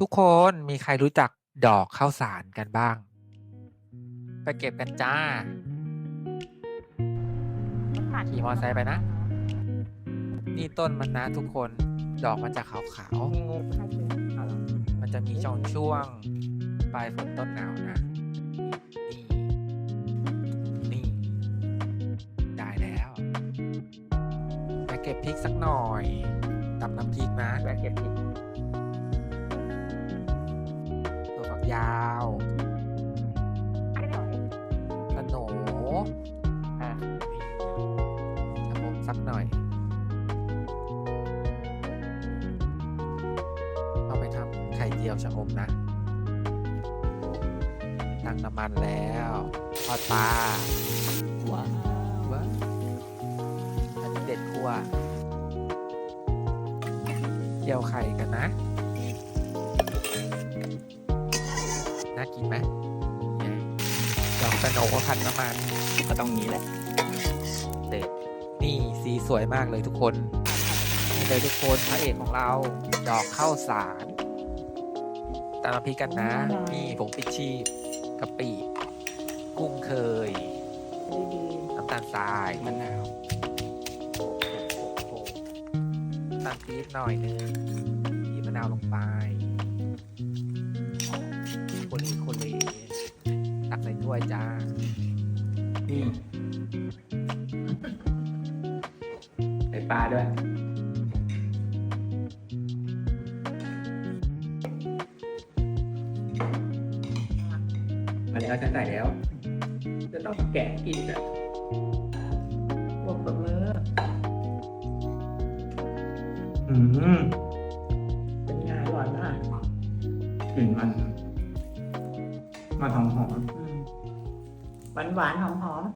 ทุกคนมีใครรู้จักดอกข้าวสารกันบ้าง ไปเก็บกันจ้า ขี่มอไซค์ไปนะ นี่ต้นมันนะทุกคน ดอกมันจะขาวขาวเปลือกเอาเหรอๆมันจะมีช่วงช่วงปลายฝนต้นหนาวนะ นี่ นี่ ได้แล้วไปเก็บพริกสักหน่อยตำน้ำพริกนะแวะเก็บพริก ยาวไม่ไหวขนมอะชะมสักหน่อย เอาไปทำไข่เจียวชะอมนะ ตั้งน้ำมันแล้วทอดปลาว้าวว้าอันนี้เด็ดคั่วเจียวไข่กันนะ ดอกสโหนผัดน้ำมันก็ต้องนี้แหละเด็ดนี่สีสวยมากเลยทุกคนนี่เลยทุกคนพระเอกของเรา ดอกข้าวสารตามน้ำพริกกันนะนี่ผงปิดชีพกะปิกุ้งเคยดีน้ำตาลทรายมะนาวน้ำตาลปี๊บหน่อยนึงบีบมะนาวลงไป ถ้วยจ้านี่ใส่ปลาด้วย มันก็จะใส่แล้ว จะต้องแกะกินแบบพวกแบบมืออืมเป็นไงอร่อยมากกลิ่นมันมันหอมหอม หวานหวานๆหอมหอม